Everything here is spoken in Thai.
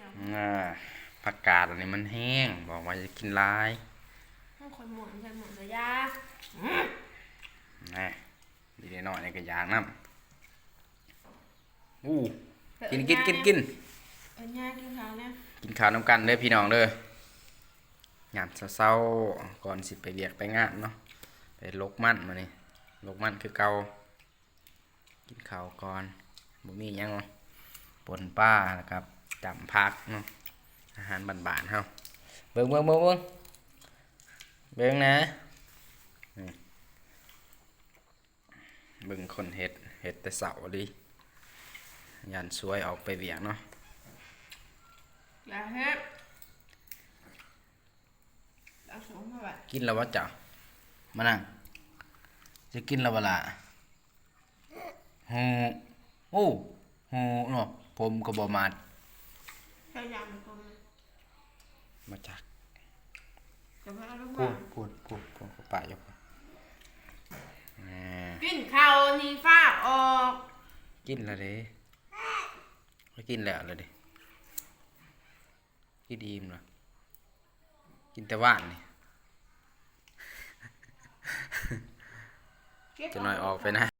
เนี่ยอ่าผักกาดอันนี้มันแห้ง บอกว่าจะกินหลายให้คนหมุนกันหมุนระยะนะดีหน่อยในกระยางน้ำอู้กินกินกินกินเอ็นย่ากินข้าวเนี่ยกินข้าวน้ำกันเด้อพี่น้องเด้อหยามเศร้าๆก่อนสิไปเรียกไปงานเนาะไปลกมันมานี่ลกมันคือเกากินข้าวก่อนบ่มีหยังเนาะปนป้านะครับ จำพักเนาะอาหารบ้านๆเฮาเบิ่งเบิ่งเบิ่งเบิ่งเบิ่งนะนี่เบิ่งคนเฮ็ดเฮ็ดแต่เสาดิยันสวยออกไปเวียงเนาะอย่าเฮ็ดเอาสูงมาแบบกินแล้ววะจ้ะมานั่งจะกินแล้วเวลาหูโอ้หูเนาะผมก็บ่มา ดพยายามตรงนี้มาจากจะไม่เอาลูกพูมาดพูดพูดพูดกับป่าอยู่พุ่นแหมกินข้าวนี่ฟ้าออกกินแล้วเด้ไม่กินแล้วเลยเด้กินอิ่มเหรอกินแต่ว่านนี่เก็บ จะหน่อยออกไปนะ